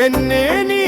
പെണ്ണേ നീ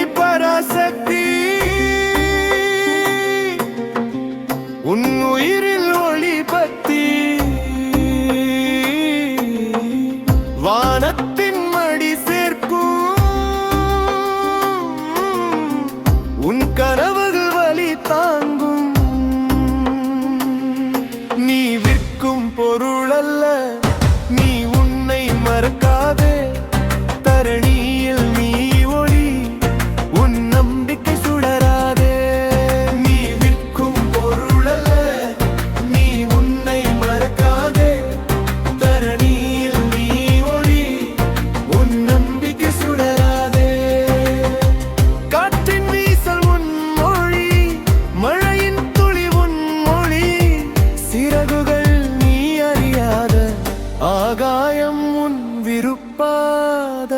முன் விருப்பாத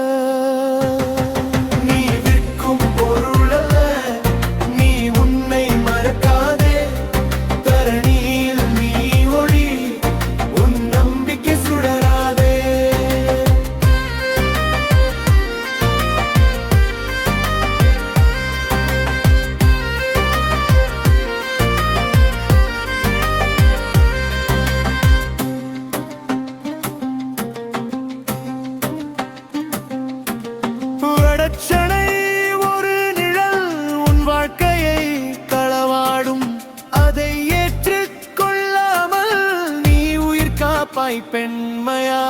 கடற்சனை ஒரு நிழல் உன் வாழ்க்கையை களவாடும். அதை ஏற்றுக்கொள்ளாமல் நீ உயிர் காப்பாய் பெண்மையா.